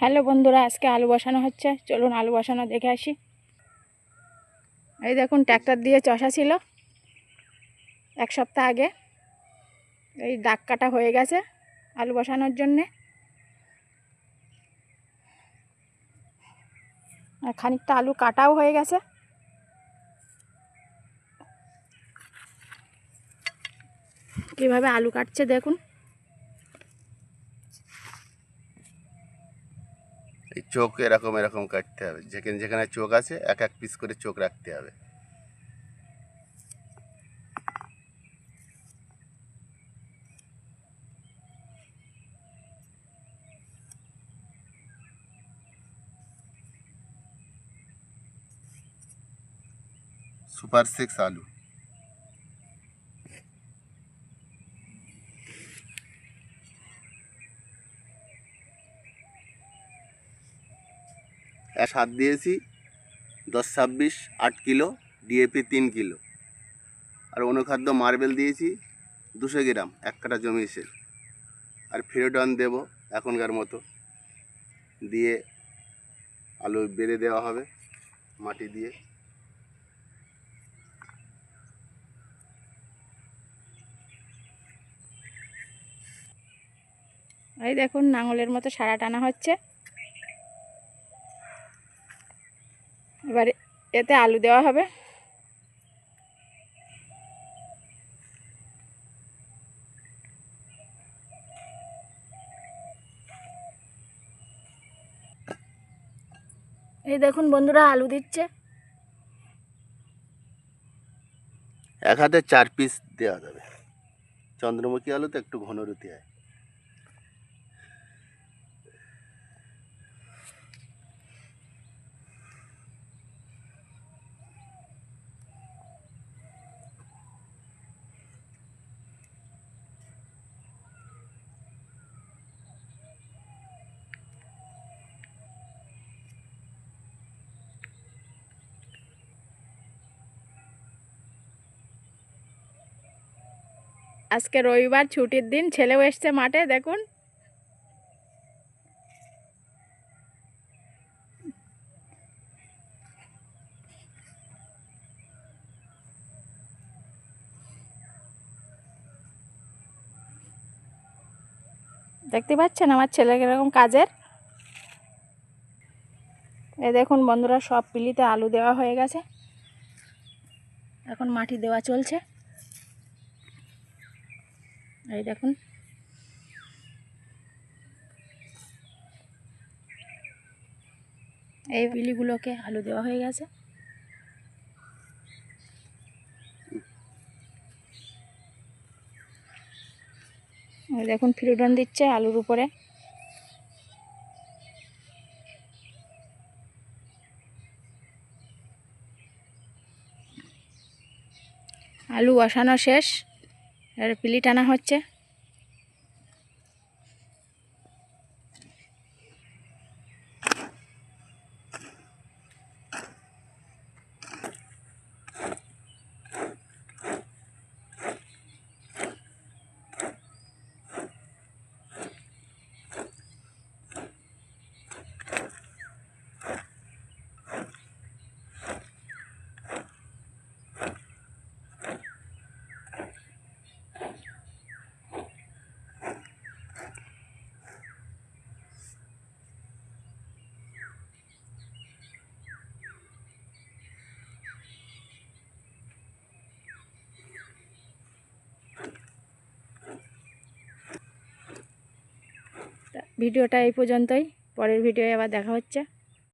Hello বন্ধুরা, আজকে আলু বসানো হচ্ছে। চলুন আলু বসানো দেখে আসি। এই দেখুন, ট্র্যাক্টর দিয়ে চষা ছিল এক সপ্তাহ আগে। এই দাগ কাটা হয়ে গেছে আলু বসানোর জন্যে। আর খানিকটা আলু কাটাও হয়ে গেছে। কীভাবে আলু কাটছে, দেখুন। এই চোখ এরকম এরকম কাটতে হবে। যেখানে যেখানে চোখ আছে, এক এক পিস করে চোখ রাখতে হবে। সুপার সিক্স আলু। সাত দিয়েছি, দশ, ছাব্বিশ, আট কিলো ডিএপি তিন কিলো। আর অনুখাদ্য মার্বেল দিয়েছি, দুশো গ্রাম, এক কাটা জমি এসে আর ফিরোডন দেব এখনকার মতো। দিয়ে আলু বেড়ে দেওয়া হবে মাটি দিয়ে। এই দেখুন, নাঙলের মতো সারা টানা হচ্ছে। এবার এতে আলু দেওয়া হবে। এই দেখুন বন্ধুরা, আলু দিচ্ছে। এক হাতে চার পিস দেওয়া যাবে। চন্দ্রমুখী আলু তো একটু ঘন রুটি হয়। আজকে রবিবার ছুটির দিন, ছেলেও এসছে মাঠে, দেখুন। দেখতে পাচ্ছেন আমার ছেলে কীরকম কাজের? এ দেখুন বন্ধুরা, সব পিলিতে আলু দেওয়া হয়ে গেছে। এখন মাটি দেওয়া চলছে। এই দেখুন। এই বিলিগুলোকে আলু দেওয়া হয়ে গেছে। দেখুন, ফিরুডন দিচ্ছে আলুর উপরে। আলু বসানো শেষ। এর পিলি টানা হচ্ছে। ভিডিওটা এই পর্যন্তই। পরের ভিডিও আবার দেখা হচ্ছে।